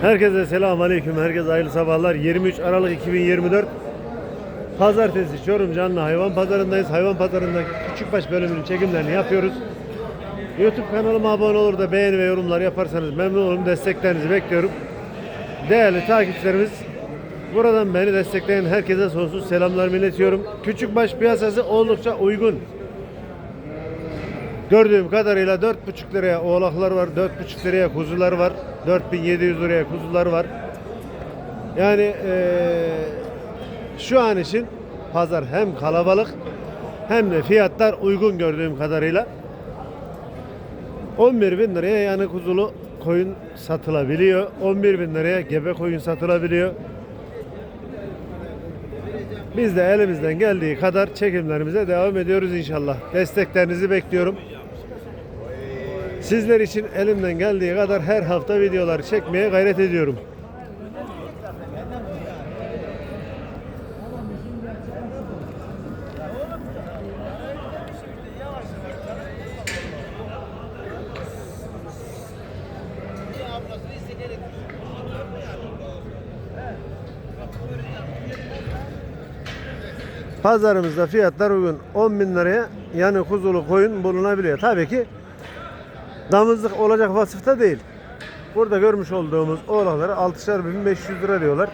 Herkese selam aleyküm. Herkese hayırlı sabahlar. 23 Aralık 2024 Pazartesi Çorum Canlı Hayvan Pazarındayız. Hayvan Pazarında küçükbaş bölümünün çekimlerini yapıyoruz. YouTube kanalıma abone olur da beğeni ve yorumlar yaparsanız memnun olurum. Desteklerinizi bekliyorum. Değerli takipçilerimiz buradan beni destekleyen herkese sonsuz selamlarımı iletiyorum. Küçükbaş piyasası oldukça uygun. Gördüğüm kadarıyla 4,5 liraya oğlaklar var, 4,5 liraya kuzular var, 4700 liraya kuzular var. Yani eee, şu an için pazar hem kalabalık hem de fiyatlar uygun gördüğüm kadarıyla. 11 bin liraya yani kuzulu koyun satılabiliyor. 11 bin liraya gebe koyun satılabiliyor. Biz de elimizden geldiği kadar çekimlerimize devam ediyoruz inşallah. Desteklerinizi bekliyorum. Sizler için elimden geldiği kadar her hafta videolar çekmeye gayret ediyorum. Pazarımızda fiyatlar uygun. 10 bin liraya yani kuzulu koyun bulunabiliyor. Tabii ki damızlık olacak vasıfta değil. Burada görmüş olduğumuz oğlakları 6'şar bin 500 lira diyorlar.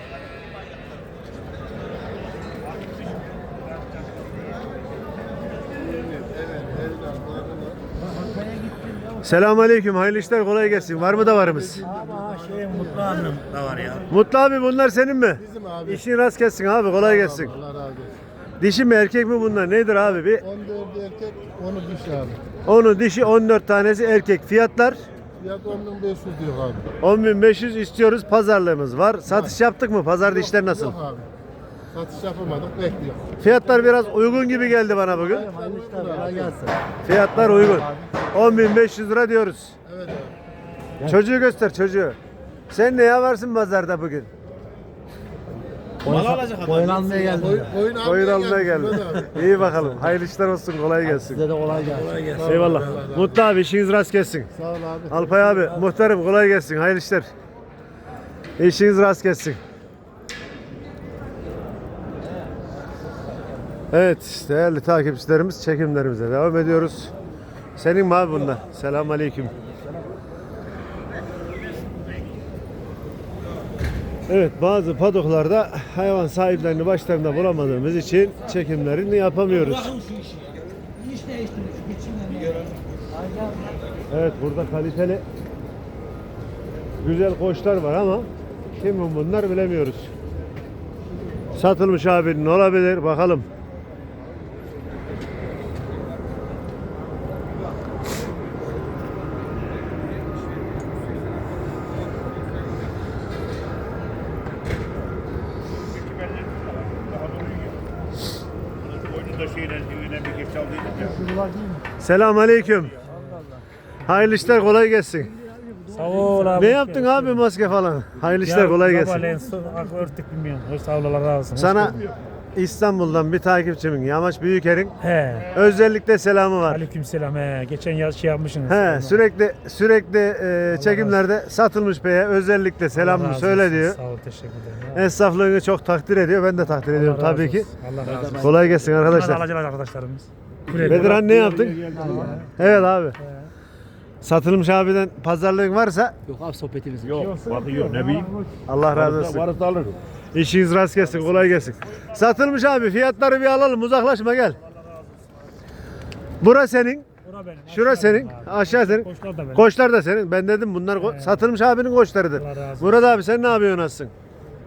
Selamun Aleyküm, hayırlı işler, kolay gelsin. Var mı da varımız? Ama şey mutlu annem da var ya. Mutlu abi bunlar senin mi? Bizim abi. İşin rast gelsin abi, kolay gelsin. Allah razı olsun. Dişi mi erkek mi bunlar? Nedir abi? Bir 14 erkek, onu dişi abi. Onu dişi 14 tanesi erkek. Fiyatlar Fiyat 10.500 diyor abi. 10.500 istiyoruz. Pazarlığımız var. Satış yaptık mı? Pazarda işler nasıl? Yok abi. Satış yapamadık, bekliyor. Fiyatlar biraz uygun gibi geldi bana bugün. Fiyatlar uygun. 10.500 lira diyoruz. Evet abi. Çocuğu göster çocuğu. Sen neye varsın pazarda bugün? Mal alacak adam. Koyun almaya geldim. Koyun, koyun Koyun almaya abi. İyi bakalım. Hayırlı işler olsun. Kolay gelsin. Size de kolay gelsin. Kolay gelsin. Eyvallah. Mutlu abi işiniz rast gelsin. Sağ ol abi. Alpay abi muhtarım kolay gelsin. Hayırlı işler. İşiniz rast gelsin. Evet değerli takipçilerimiz çekimlerimize devam ediyoruz. Senin mi abi bunlar? Selamun Evet bazı padoklarda hayvan sahiplerini başlarında bulamadığımız için çekimlerini yapamıyoruz. Evet burada kaliteli güzel koçlar var ama kimin bunlar bilemiyoruz. Satılmış abinin olabilir bakalım. Oyunun da şeyle düğüne bir geç çaldıydım ya. Selam aleyküm. Hayırlı işler kolay gelsin. Sağ ol abi. Ne yaptın abi maske falan? Hayırlı işler kolay gelsin. Örtük bilmiyorum. Sağ ol Allah razı olsun. Sana İstanbul'dan bir takipçimin Yamaç Büyüker'in He. özellikle selamı var. Aleykümselam he. Geçen yaz şey yapmışsınız. He, sürekli sürekli e, çekimlerde satılmış beye özellikle Allah selamını razı söyle olsun. diyor. Sağ ol teşekkür ederim. Esnaflığını çok takdir ediyor. Ben de takdir ediyorum Allah razı tabii ki. olsun. Allah razı olsun. Kolay gelsin arkadaşlar. alacaklar arkadaşlarımız. Bedirhan ne yaptın? Evet abi. Satılmış abiden pazarlığın varsa Yok abi sohbetimiz. Yok bakıyor ne bileyim. Allah razı olsun. Varsa alırım. İşiniz rast gelsin, kolay gelsin. Satılmış abi, fiyatları bir alalım, uzaklaşma gel. Bura senin, Bura benim. şura senin, aşağı senin. Koçlar da benim. Koçlar da senin. Ben dedim bunlar ko- satılmış abinin koçlarıdır. Allah razı olsun. Murat abi sen ne yapıyorsun nasılsın?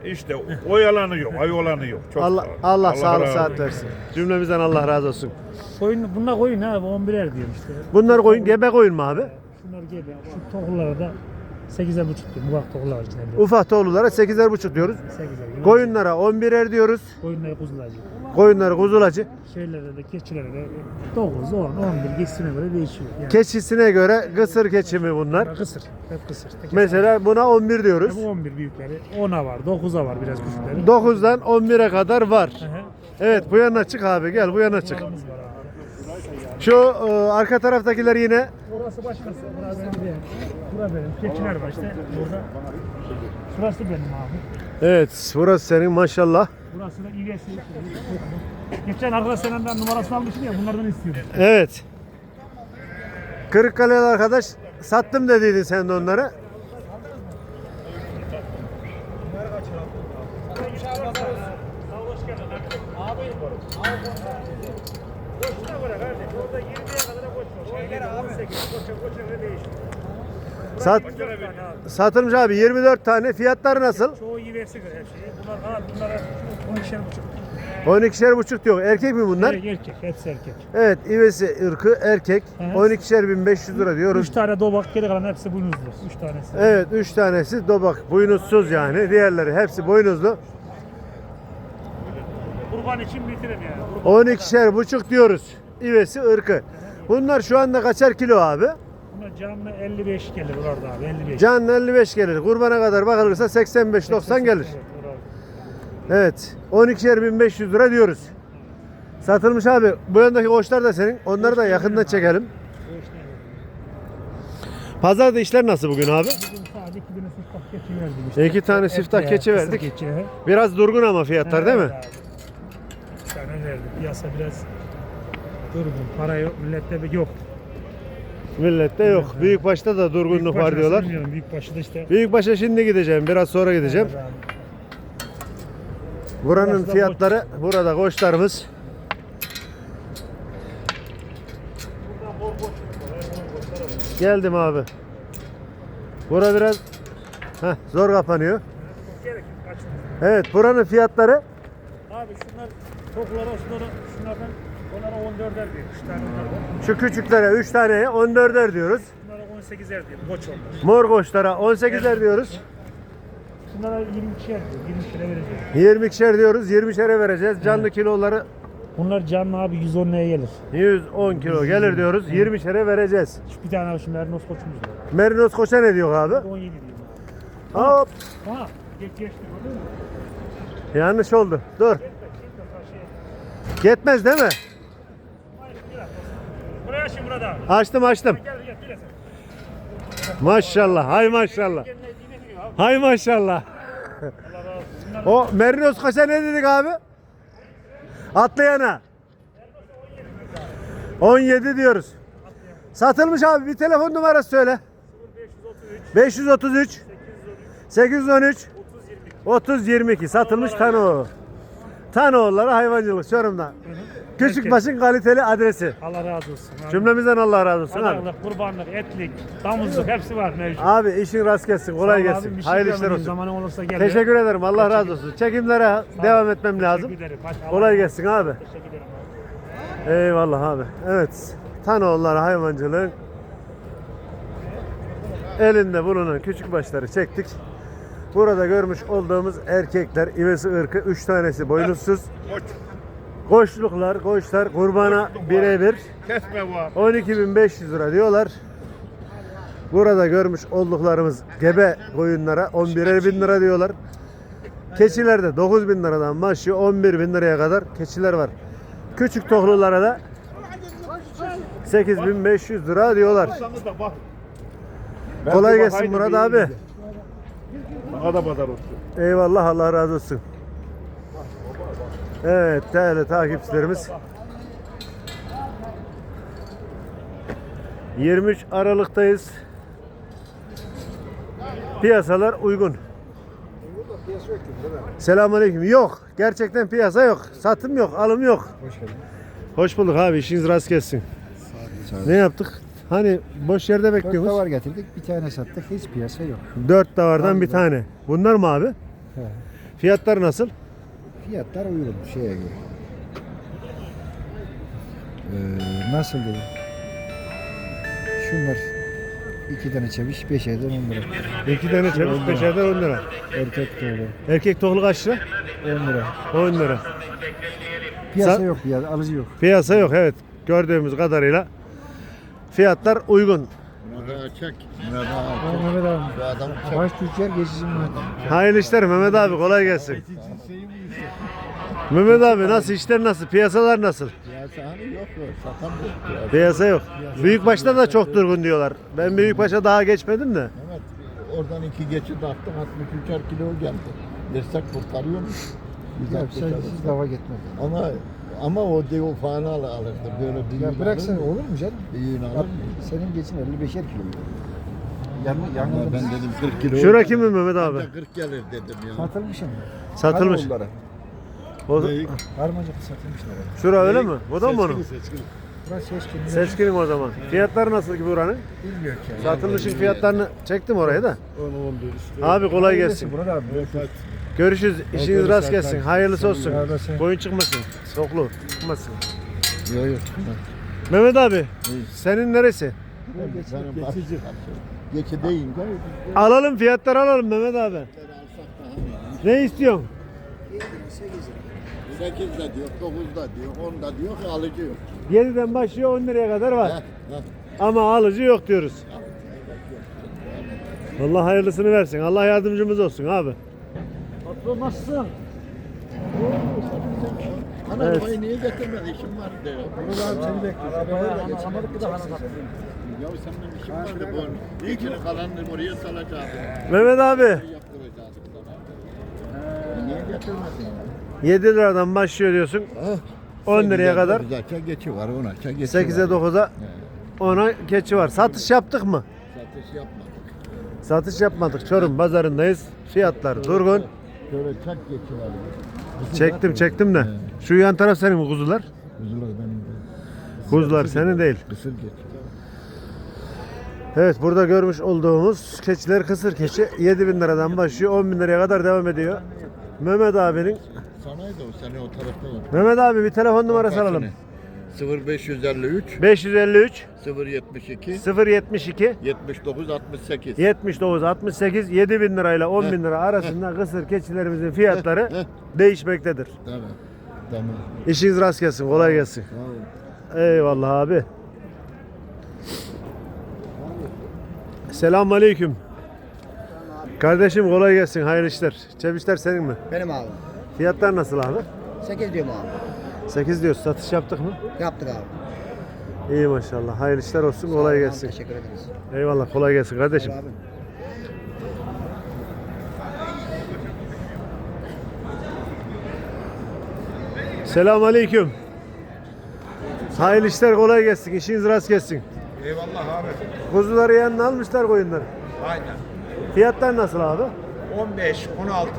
İşte o yalanı yok, ay olanı yok. Çok Allah sağ ol. Allah sağlık razı saat olsun. versin. Cümlemizden Allah razı olsun. Koyun, bunlar koyun abi 11'er diyorum işte. Bunlar koyun gebe koyun mu abi? Şunlar gebe. Şu tohullara da 8'er buçuk diyorum. Ufak tohullar içinde. Ufak toğlulara 8'er buçuk diyoruz. 8'er gibi. Koyunlara 11'er diyoruz. Koyunları kuzulacı. Koyunları kuzulacı. Şeylerde de keçilerde de 9, 10, 11 geçsine göre değişiyor. Yani Keçisine göre kısır keçi mi bunlar? Kısır. Hep kısır. Tek Mesela buna 11 diyoruz. Bu 11 büyükleri. 10'a var, 9'a var biraz küçükleri. 9'dan 11'e kadar var. Hı hı. Evet bu yana çık abi gel bu yana çık. Şu e, arka taraftakiler yine Burası başkası. Burası benim değil. Burası benim. Keçiler var işte. Burada. Şurası benim abi. Evet burası senin maşallah. Burası da İVS. Geçen arkadaş senden numarasını almışım ya bunlardan istiyorum. Evet. Kırıkkale'li arkadaş sattım dediydin sen de onları. Sat, satılmış abi 24 tane. Fiyatlar nasıl? Çoğu İVS her şeyi. Bunlar bunlara 12'şer buçuk. 12'şer buçuk diyor. Erkek mi bunlar? Erkek, erkek, hepsi erkek. Evet, ivesi ırkı erkek. Evet. 12'şer 1500 lira diyoruz. Üç tane dobak geri kalan hepsi boynuzlu. Üç tanesi. Evet, 3 tanesi dobak, boynuzsuz yani. Diğerleri hepsi boynuzlu. Kurban için bitirin yani. Kurban 12'şer buçuk diyoruz. İvesi ırkı. Bunlar şu anda kaçar kilo abi? Buna canlı 55 gelir orada abi 55. Canlı 55 gelir. Kurbana kadar bakılırsa 85-90 gelir. Evet. Evet. 12'şer 1500 lira diyoruz. Satılmış abi. Bu yandaki koçlar da senin. Onları da yakından çekelim. Evet. Pazarda işler nasıl bugün abi? Bugün sadece iki tane siftah keçi verdim işte. İki tane siftah Evet, keçi verdik. Keçi. Biraz durgun ama fiyatlar değil mi? Evet. Bir tane verdim. Piyasa biraz durgun. Para yok. Millette bir yok. Millette yok. Büyük başta da durgunluk var Büyükbaşı'nı diyorlar. Bilmiyorum. Büyük başta işte. Büyük başa şimdi gideceğim. Biraz sonra gideceğim. Evet abi. Buranın fiyatları burada koçlarımız. Geldim abi. Bura biraz Heh, zor kapanıyor. Evet buranın fiyatları Abi şunlar toklara şunlara şunlardan onlara 14'er diyor. Üç tane onlar var. şu küçüklere 3 taneye 14'er diyoruz. Bunlara 18'er diyor. Koç onlar. Mor koçlara 18'er diyoruz. Şunlara 22'er diyor. 20 lira vereceğiz. 22'şer diyoruz. 20'şere vereceğiz. Canlı kiloları Bunlar canlı abi 110 liraya gelir. 110 kilo gelir diyoruz. 20'şere vereceğiz. Şu bir tane abi şu Mernos koçumuz var. Merinos koça ne diyor abi? 17 diyeyim abi. Hop. Ha, geç geçti gördün mü? Yanlış oldu. Dur. Karşıya. Yetmez değil mi? Hayır, biraz. Buraya şimdi burada abi. Açtım açtım. Gel gel sen. Maşallah. Hay maşallah. Hay maşallah. O Merinos koça ne dedik abi? Atlayana. 17 diyoruz. Satılmış abi bir telefon numarası söyle. 533 813 30 22 satılmış Tano. Tanoğulları hayvancılık Çorum'da. Küçükbaş'ın kaliteli adresi. Allah razı olsun. abi. Cümlemizden Allah razı olsun abi. Pazarlık, kurbanlık, etlik, damızlık hepsi var mevcut. Abi işin rast gelsin, kolay Sağ ol gelsin. bir şey Hayırlı işler olsun. Zamanın olursa gel. Teşekkür ederim. Allah razı olsun. Çekimlere devam etmem lazım. Teşekkür ederim. Hadi, Allah Kolay razı gelsin abi. Teşekkür ederim abi. Eyvallah abi. Evet. Tanoğulları hayvancılığın elinde bulunan küçük başları çektik. Burada görmüş olduğumuz erkekler ivesi ırkı 3 tanesi boynuzsuz. Koç. Koçluklar, koçlar kurbana birebir. Kesme var. 12.500 lira diyorlar. Burada görmüş olduklarımız gebe koyunlara 11'er bin lira diyorlar. Keçilerde 9 bin liradan başlıyor 11 bin liraya kadar keçiler var. Küçük tohlulara da 8500 lira diyorlar. Kolay gelsin Murat abi. Bana da pazar olsun. Eyvallah Allah razı olsun. Evet değerli takipçilerimiz. 23 Aralık'tayız. Piyasalar uygun. Selamünaleyküm. Yok. Gerçekten piyasa yok. Satım yok. Alım yok. Hoş bulduk abi. İşiniz rast gelsin. Ne yaptık? Hani boş yerde Dört bekliyoruz. davar getirdik, bir tane sattık, hiç piyasa yok. Dört davardan bir tane. Bunlar mı abi? He. Fiyatlar nasıl? Fiyatlar uygun şeye göre. Ee, nasıl diyeyim? Şunlar iki tane çeviş, beş aydan on lira. İki tane çeviş beşerden 10 lira. Erkek öyle, Erkek tohlu kaç lira? on lira. 10 lira. Piyasa Sa- yok, piyasa, alıcı yok. Piyasa yok evet. Gördüğümüz kadarıyla fiyatlar uygun. Çek. Mehmet abi. Baş tüccar geçici madde. Hayırlı işler Mehmet abi kolay gelsin. Mehmet abi nasıl işler nasıl? Piyasalar nasıl? Piyasa hani yok yok. Satan yok. ya. Piyasa yok. Büyükbaşta da çok durgun diyorlar. Ben büyükbaşa daha geçmedim de. Evet. Oradan iki geçit attık 63'er kilo geldi. Versek kurtarıyor mu? Güzel sen hiç lava gitmedi. Ama ama o dev falan al, alırdı. Böyle büyüğünü Ya bıraksan olur mu canım? Büyüğünü alır Bak, mı? senin geçin 55'er kilo. Yan, yangın ben dedim 40 kilo. Şura olur. kimin Mehmet abi? Ben de 40 gelir dedim ya. satılmış ama. Satılmış. Var onlara. O, Harmacık satılmışlar. şura öyle mi? O da mı onun? Burası seçkin. Seçkinin o zaman. Fiyatları nasıl ki buranın? Bilmiyor ki. Satılmışın fiyatlarını çektim oraya da. Abi kolay gelsin. Burada abi. Görüşürüz. İşiniz rast gelsin. Hayırlısı olsun. Olasın. Boyun çıkmasın. Soklu çıkmasın. Yok yok. Mehmet abi senin neresi? Benim geçici. Geçi deyince Alalım fiyatları alalım Mehmet abi. Ne istiyorsun? 8'de diyor, 9'da diyor, 10'da diyor ki alıcı yok. 7'den başlıyor 10 liraya kadar var. Ama alıcı yok diyoruz. Allah hayırlısını versin. Allah yardımcımız olsun abi. Nasılsın? Ana Evet. arabayı niye getirmedin? İşim var diyor. Burada abi seni Arabaya geç. anlamadık ki de hasat. Ya senin işin vardı bu. İçini kalanını oraya salacaktın. Mehmet abi. Niye getirmedin? 7 liradan başlıyor diyorsun. 10 liraya kadar. Zaten geçi var, 10'a geçi 8'e var. 9'a 10'a keçi var. Satış yaptık mı? Satış yapmadık. Satış yapmadık. Çorum pazarındayız. Fiyatlar durgun. Şöyle çak geçi var. Çektim çektim de. Şu yan taraf senin mi kuzular? Kuzular benim. Kuzular senin değil. Kısır geçi. Evet burada görmüş olduğumuz keçiler kısır keçi 7000 liradan başlıyor 10 bin liraya kadar devam ediyor. Mehmet abinin Sanaydı o sene o tarafta var. Mehmet abi bir telefon numarası alalım. 0553 553 072 072 79 68. 79 68 7 bin lirayla 10 bin lira arasında kısır keçilerimizin fiyatları değişmektedir. Tamam. Tamam. İşiniz rast gelsin, kolay gelsin. Ol. Eyvallah abi. Selamun aleyküm. Kardeşim kolay gelsin, hayırlı işler. Çevişler senin mi? Benim abi. Fiyatlar nasıl abi? 8 diyorum abi. 8 diyoruz. Satış yaptık mı? Yaptık abi. İyi maşallah. Hayırlı işler olsun. Kolay gelsin. Teşekkür ederiz. Eyvallah. Kolay gelsin kardeşim. Abi. Selamun aleyküm. Hayırlı işler kolay gelsin. İşiniz rast gelsin. Eyvallah abi. Kuzuları yanına almışlar koyunları. Aynen. Fiyatlar nasıl abi? 15, 16,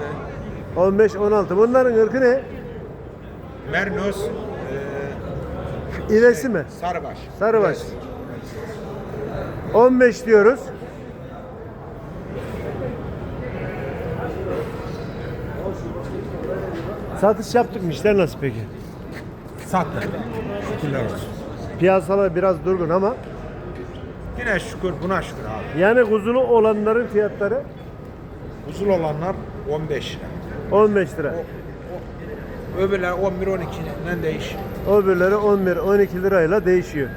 15 16. Bunların ırkı ne? Mernos, İvesi mi? Sarıbaş. Sarıbaş. 15 diyoruz. Satış yaptık mı? İşler nasıl peki? Sattık. Şükürler olsun. Piyasalar biraz durgun ama Yine şükür, buna şükür abi. yani kuzulu olanların fiyatları Uzun olanlar 15 lira. 15 lira. Öbürler 11, 12'den değişiyor. Öbürleri 11 12 lirayla değişiyor.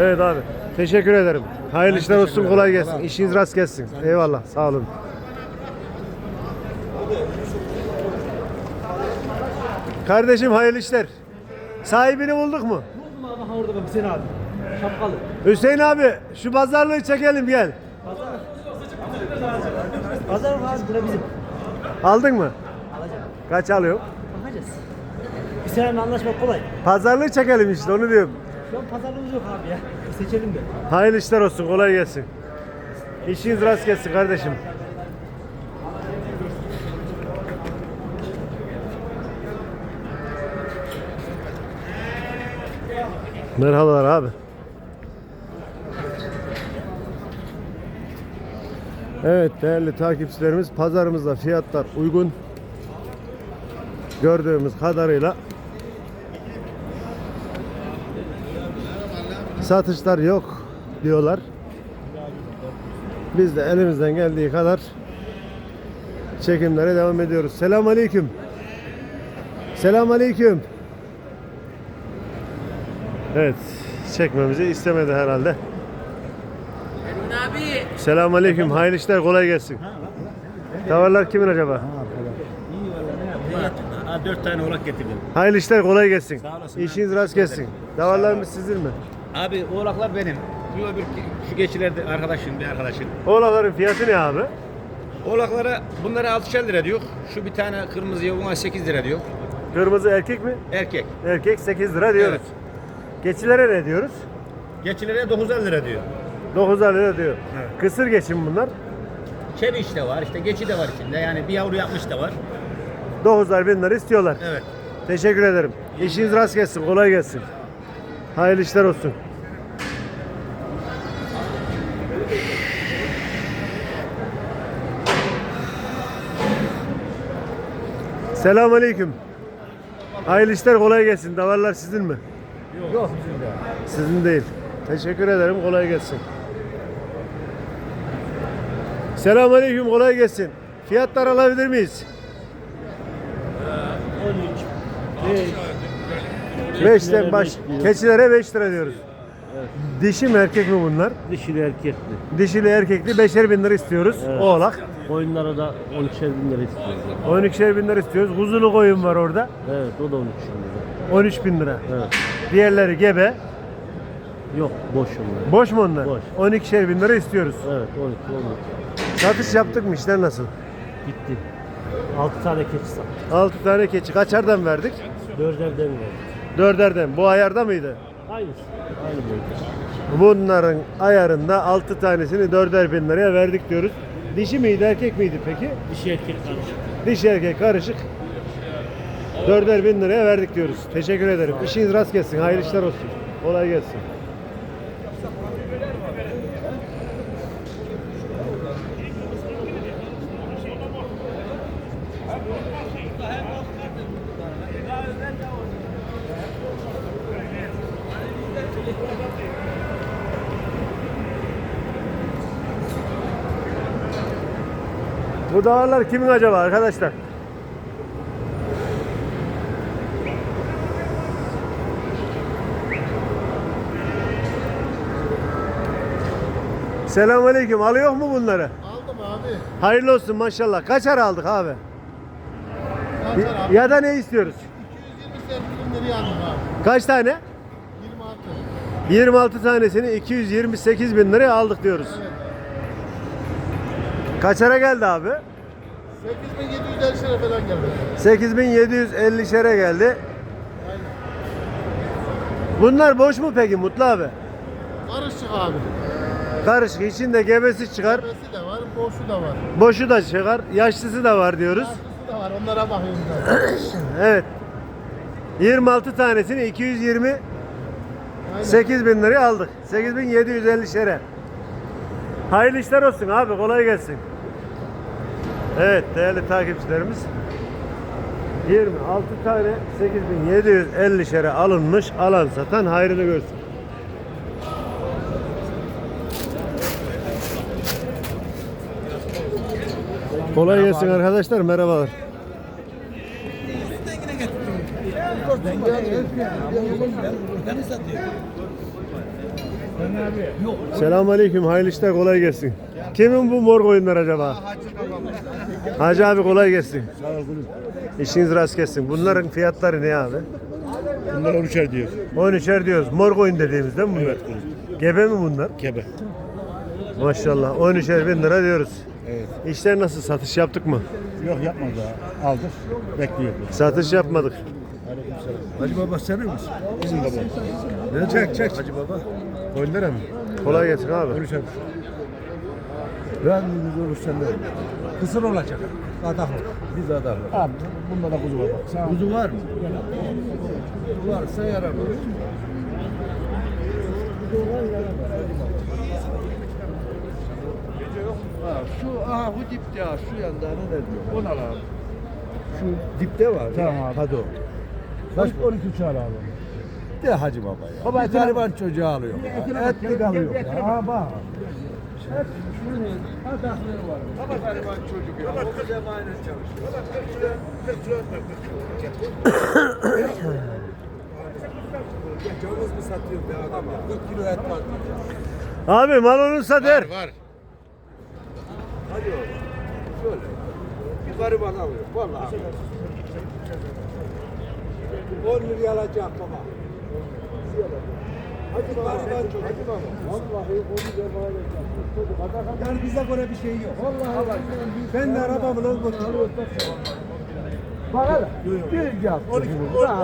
Evet abi. Teşekkür ederim. Hayırlı işler olsun, kolay gelsin. İşiniz rast gelsin. Eyvallah. Sağ olun. Kardeşim hayırlı işler. Sahibini bulduk mu? Buldum abi ha orada bak Hüseyin abi. Şapkalı. Hüseyin abi şu pazarlığı çekelim gel. Pazar mı abi bura bizim. Aldın mı? Kaç alıyor? Bakacağız. Hüseyin'le anlaşmak kolay. Pazarlığı çekelim işte onu diyorum. Şu an pazarlığımız yok abi ya. Seçelim de. Hayırlı işler olsun, kolay gelsin. İşiniz rast gelsin kardeşim. Merhabalar abi. Evet değerli takipçilerimiz pazarımızda fiyatlar uygun. Gördüğümüz kadarıyla satışlar yok diyorlar. Biz de elimizden geldiği kadar çekimlere devam ediyoruz. Selam aleyküm. Selam aleyküm. Evet, çekmemizi istemedi herhalde. abi. Selam aleyküm. Hayırlı işler, kolay gelsin. Tavırlar kimin acaba? Ha, dört tane oğlak getirdim. Hayırlı işler kolay gelsin. Sağ olasın. İşiniz rast gelsin. Davarlarımız sizin mi? Abi oğlaklar benim. Şu öbür şu geçilerde arkadaşım bir arkadaşım. Oğlakların fiyatı ne abi? Oğlaklara bunlara 6'şer lira diyor. Şu bir tane kırmızıya buna 8 lira diyor. Kırmızı erkek mi? Erkek. Erkek 8 lira diyoruz. Geçilere ne diyoruz? Geçilere 9'er lira diyor. 9 lira diyor. Kısır geçim bunlar. Çeviş de var işte geçi de var içinde. Yani bir yavru yapmış da var. 9 bin lira istiyorlar. Evet. Teşekkür ederim. İşiniz rast gelsin, kolay gelsin. Hayırlı işler olsun. Selamun Aleyküm. Hayırlı işler kolay gelsin. Davarlar sizin mi? Yok bizim de. Sizin değil. Teşekkür ederim. Kolay gelsin. Selamun Aleyküm. Kolay gelsin. Fiyatlar alabilir miyiz? 5'ten baş. Keçilere 5 lira diyoruz. Dişi mi erkek mi bunlar? Dişili erkekli. Dişili erkekli 5'er bin lira istiyoruz. Oğlak. Koyunlara da 12'şer bin lira istiyoruz. 12'er bin lira istiyoruz. Kuzulu koyun var orada. Evet o da 13 lira. 13 bin lira. Evet. Diğerleri gebe. Yok boş onlar. Boş mu onlar? Boş. 12'şer bin lira istiyoruz. Evet 12 13. Satış yaptık mı? İşler nasıl? Bitti. 6 tane keçi sattık. 6 tane keçi. Kaçardan verdik? Dörderden verdik. Dörderden. Bu ayarda mıydı? Aynısı. Aynı boyutta. Bunların ayarında 6 tanesini dörder bin liraya verdik diyoruz. Dişi miydi erkek miydi peki? Dişi erkek karışık. Dişi erkek karışık. Dörder bin liraya verdik diyoruz. Teşekkür ederim. İşiniz rast gelsin. Hayırlı işler olsun. Kolay gelsin. Bu dağlar kimin acaba arkadaşlar? Selamünaleyküm. Alıyor mu bunları? Aldım abi. Hayırlı olsun maşallah. Kaç ara aldık abi? Kaçar abi? Ya da ne istiyoruz? 228 bin liraya aldım abi. Kaç tane? 26. 26 tanesini 228 bin liraya aldık diyoruz. Kaç ara geldi abi? 8750 lira falan geldi. 8750 şere geldi. Bunlar boş mu peki Mutlu abi? Karışık abi. Karışık içinde gebesi çıkar, Gebesi de var, boşu da var. boşu da çıkar, yaşlısı da var diyoruz. Yaşlısı da var, onlara bakıyorum ben. Evet. 26 tanesini 228 bin liraya aldık. 8750 şere. Hayırlı işler olsun abi kolay gelsin. Evet değerli takipçilerimiz. 26 tane 8750 şere alınmış alan satan hayrını görsün. Kolay gelsin arkadaşlar merhabalar. Selamun Aleyküm, hayırlı işler, kolay gelsin. Kimin bu mor koyunlar acaba? Hacı abi kolay gelsin. Sağ İşiniz rast gelsin. Bunların fiyatları ne abi? Bunlar 13'er diyor. 13'er diyoruz. Mor koyun dediğimiz değil mi bunlar? Gebe mi bunlar? Kebe. Maşallah 13'er bin lira diyoruz. Evet. İşler nasıl? Satış yaptık mı? Yok yapmadı daha. Aldık. Bekliyoruz. Satış yapmadık. Hacı baba senin misin? Bizim de bu. Ne çek çek. Hacı baba. Koyunlara mı? Kolay gelsin abi. 13'er. Ben olur sende. Kısır olacak. Adaklı. Biz adam. Abi bunda da kuzu var bak. Sağ ol. Kuzu var mı? Varsa yaramaz. Ha, şu aha bu dipte ha şu yanda ne diyor? Onu al abi. Şu dipte var. Tamam abi. Hadi o. Kaç 12 çağır abi. De hacı baba ya. Baba, Bir gariban çocuğu alıyor. ya. Etlik alıyor. ya. Aha bak. Baba gariban çocuk ya. O bize emanet çalışıyor. Canımız mı satıyor be adam ya? 40 kilo et var. Abi mal olursa der. Var. Hadi oğlum. Şöyle. Bir gariban alıyor. Vallahi. 10 liraya alacak baba. Hadi baba. Hadi baba. Vallahi onu cemalet Yani bize göre bir şey yok. Vallahi ben de arabamı lan götürüyorum. Bak hele. Bir yap. 12,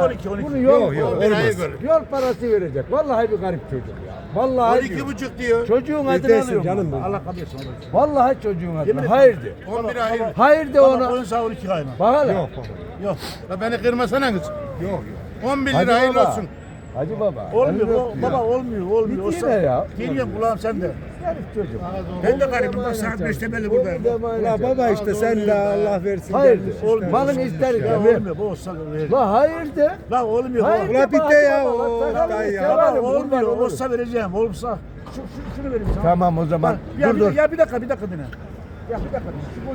12, 12. Bunu yol, Yok, yok, olmaz. yol parası verecek. Vallahi bir garip çocuk ya. Vallahi 12 buçuk diyor. Çocuğun adını alıyorum. canım ben. Allah kabul etsin. Vallahi çocuğun adını. Hayır de. 11 hayır. Hayır de ona. koyun sağ 12 kayma. Bak hele. Yok baba. Yok. La beni kırmasana kız. Yok yok. 11 Hadi lira hayırlı baba. olsun. Hacı baba. Olmuyor öpüyor. baba olmuyor olmuyor. Bitti yine ya. Geliyorum kulağım sende. Garip çocuk. Ben de garibim bak saat 5'te belli buradayım. Ya baba işte sen de Allah versin. Hayır. Malın ister Ya olmuyor bu olsa verir. La hayır de. La olmuyor. Hayır baba. Ulan bitti ya, baba, Baba olmuyor. Olsa vereceğim. Olsa. Şu, şu, şunu vereyim sana. Tamam o zaman. Ya, dur bir, dur. ya bir dakika bir dakika dinle. Ya bir dakika. Şu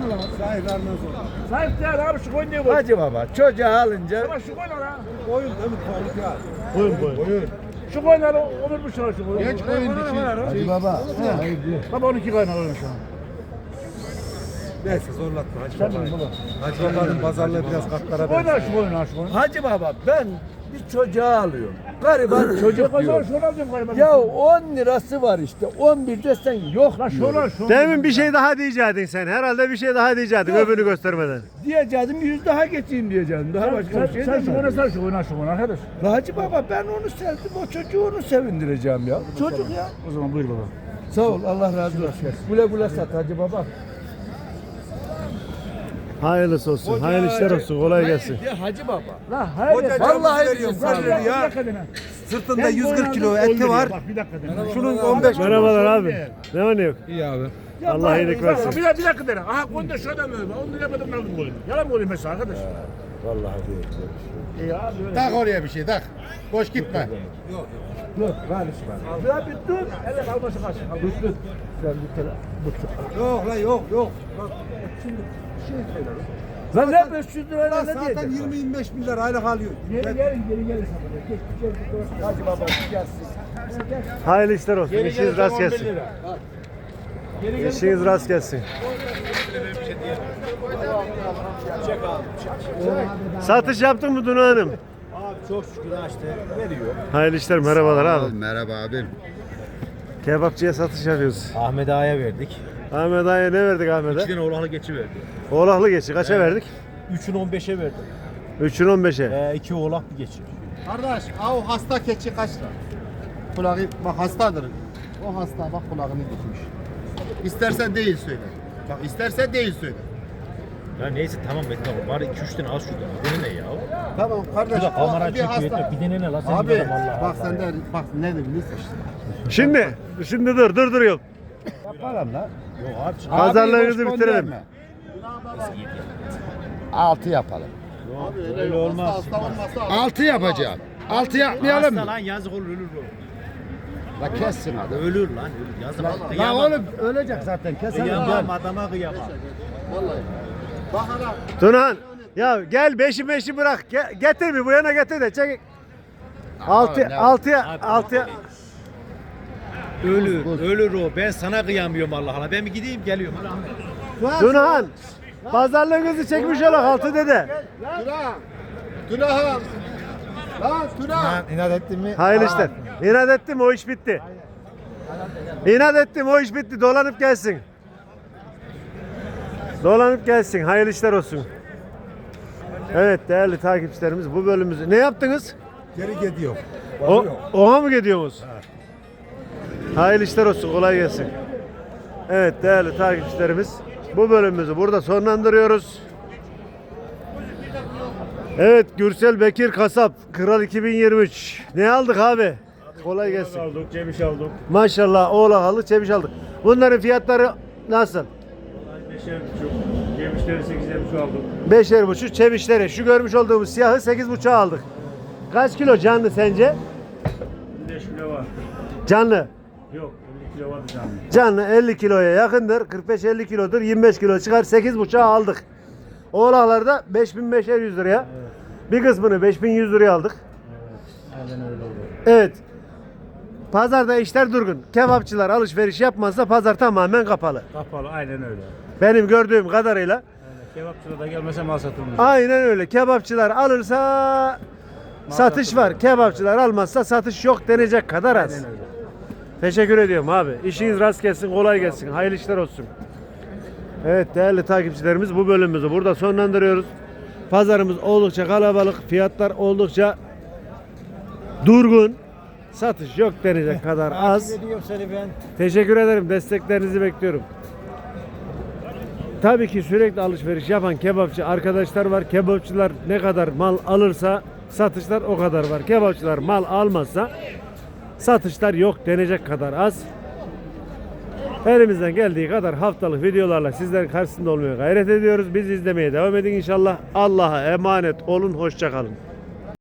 koyun lan. Sahip vermez o. Sahip değil abi şu koyun diye koy. Hacı baba çocuğu alınca Ama şu koyun lan. Koyun değil mi? Koyun ya. Koyun koyun. Koyun. Şu koyunları olurmuş şu şu koyun. Geç koyun dişi. Hacı baba. Baba 12 koyun alalım şu an. Neyse zorlatma Hacı baba. Hacı babanın pazarlığı biraz katlara Koyun benziyor. lan şu koyun lan şu koyun. Hacı baba ben bir çocuğa alıyorum. Gariban çocuk Yok diyor. Ya 10 lirası var işte. 11 desen yok diyorum. lan şu. Demin bir şey daha diyecektin sen. Herhalde bir şey daha diyecektin öbürünü göstermeden. Diyeceğim yüz daha geçeyim diyeceğim. Daha başka Sen, bir şey sen şu demem. koyuna sen şu koyuna şu koyuna arkadaş. La Hacı baba ben onu sevdim. O çocuğu onu sevindireceğim ya. Çocuk ya. O zaman buyur baba. Sağ ol Allah razı olsun. Güle güle sat Hacı baba. Hayırlısı olsun. Hayırlı işler olsun. Kolay gelsin. Ya Hacı baba. La hayır. Hoca Vallahi canımızı veriyorum sana Bir ya. dakika dinle. Sırtında Sen 140 koyun kilo on eti var. Bak bir dakika dinle. Şunun 15 kilo. Merhabalar abi. Ne var ne yok? İyi abi. Allah iyilik versin. Bir dakika bir dakika dinle. Aha koyun da şuradan böyle. Onu yapmadım aldım koyunu. Yalan mı oluyor mesela arkadaş? Vallahi değil. İyi abi öyle. Tak oraya bir şey tak. Boş gitme. Dur karışma. Ya bir dur. Elle kalması kaçsın. Dur dur. Sen bir kere dur. Yok lan yok yok. Lan ne 500 lirayla ne zaten diyeceğim? 20-25 milyar aylık alıyor. Geri geri geri geri. Hacı baba gelsin. Hayırlı işler olsun. İşiniz rast gelsin. İşiniz rast gelsin. Satış yaptın mı Dunu Hanım? Abi çok şükür açtı. Veriyor. Hayırlı işler. Merhabalar abi. Merhaba abim. Kebapçıya satış yapıyoruz. Ahmet Ağa'ya verdik. Ahmet Ağa'ya ne verdik Ahmet'e? İki tane oğlanı geçi verdi. Oğlaklı geçi. Kaça verdik? 3'ün 15'e verdim. 3'ün 15'e. Ee, iki oğlak bir geçi. Kardeş, o hasta keçi kaç lira? Kulağı bak hastadır. O hasta bak kulağını dikmiş. İstersen değil söyle. Bak istersen değil söyle. Ya neyse tamam Metin abi. Bari 2-3 tane az şurada. Bir tane ne ya? Tamam kardeş. Bir de kamera bir çekiyor. hasta. yeter. Bir tane ne la sen Abi bak Allah sen ya. de bak ne de bilirsin işte. Şimdi, şimdi dur, dur, dur yok. Yapalım lan. Yok abi. Pazarlarınızı bitirelim. Altı yapalım. Abi öyle, olmaz. Hasta, hasta Altı yapacağım. Altı yapmayalım Hasta mı? lan yazık olur ölür bu. La kessin hadi. Ölür lan ölür. Yazık. La Kıyamam. oğlum ölecek zaten keselim gel. Kıyamam adama kıyamam. vallahi. Bak hala Tunan, ya gel beşi beşi bırak. Ge- getir bir bu yana getir de çek. Altı, altıya, altıya. Ölür. Ölür o. Ben sana kıyamıyorum Allah Allah. Ben bir gideyim geliyorum. Tunan, pazarlığınızı çekmiş olak altı dede. Tuna. Tuna ha. Lan Tuna. İnat ettin mi? Hayırlı işler. İnat ettim o iş bitti. İnat ettim o iş bitti. Dolanıp gelsin. Dolanıp gelsin. Hayırlı işler olsun. Evet değerli takipçilerimiz bu bölümümüzü ne yaptınız? Geri gidiyor. O, oha mı gidiyorsunuz? Hayırlı işler olsun, kolay gelsin. Evet değerli takipçilerimiz, bu bölümümüzü burada sonlandırıyoruz. Evet Gürsel Bekir Kasap, Kral 2023. Ne aldık abi? Kolay gelsin. Aldık, cemiş aldık. Maşallah oğlak aldık, çeviş aldık. Bunların fiyatları nasıl? Beşer buçuk. Cemişleri sekizer buçuk aldık. Beşer buçuk çevişleri. Şu görmüş olduğumuz siyahı sekiz buçuğa aldık. Kaç kilo canlı sence? 5 kilo var. Canlı. Yok 50 kilo vardı canım. Canlı 50 kiloya yakındır. 45-50 kilodur. 25 kilo çıkar. 8,5'a aldık. Oğlaklarda 5500 liraya. Bir kısmını 5100 liraya aldık. Aynen öyle oldu. Evet. Pazarda işler durgun. Kebapçılar alışveriş yapmazsa pazar tamamen kapalı. Kapalı aynen öyle. Benim gördüğüm kadarıyla Kebapçıda da gelmese mal satılmıyor. Aynen öyle. Kebapçılar alırsa satış var. Kebapçılar almazsa satış yok denecek kadar az. Teşekkür ediyorum abi. İşiniz rast gelsin, kolay gelsin. Hayırlı işler olsun. Evet değerli takipçilerimiz bu bölümümüzü burada sonlandırıyoruz. Pazarımız oldukça kalabalık, fiyatlar oldukça durgun. Satış yok denecek kadar az. Teşekkür ederim. Desteklerinizi bekliyorum. Tabii ki sürekli alışveriş yapan kebapçı arkadaşlar var. Kebapçılar ne kadar mal alırsa satışlar o kadar var. Kebapçılar mal almazsa satışlar yok denecek kadar az. Elimizden geldiği kadar haftalık videolarla sizlerin karşısında olmaya gayret ediyoruz. Biz izlemeye devam edin inşallah. Allah'a emanet olun. Hoşça kalın.